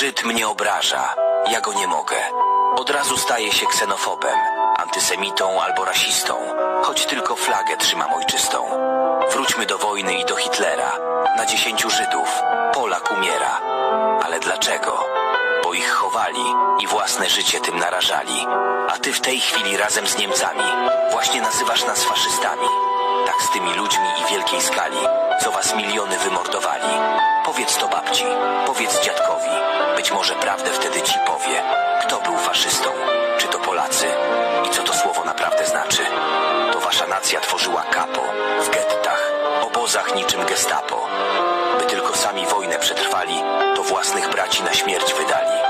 Żyd mnie obraża, ja go nie mogę. Od razu staje się ksenofobem, antysemitą albo rasistą, choć tylko flagę trzymam ojczystą. Wróćmy do wojny i do Hitlera. Na dziesięciu Żydów Polak umiera. Ale dlaczego? Bo ich chowali i własne życie tym narażali. A ty w tej chwili razem z Niemcami właśnie nazywasz nas faszystami. Tak z tymi ludźmi i wielkiej skali, co was miliony wymordowali. Powiedz to babci, powiedz dziadkowi. Być może prawdę wtedy ci powie. Kto był faszystą? Czy to Polacy? I co to słowo naprawdę znaczy? To wasza nacja tworzyła kapo w gettach, obozach niczym gestapo. By tylko sami wojnę przetrwali, to własnych braci na śmierć wydali.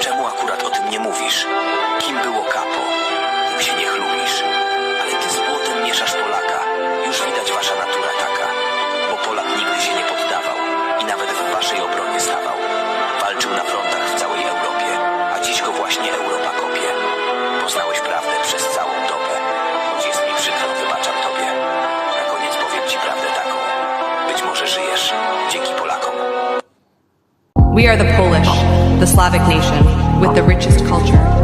Czemu akurat o tym nie mówisz? Kim było kapo? We are the Polish, the Slavic nation, with the richest culture.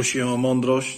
Poprosiłem o mądrość,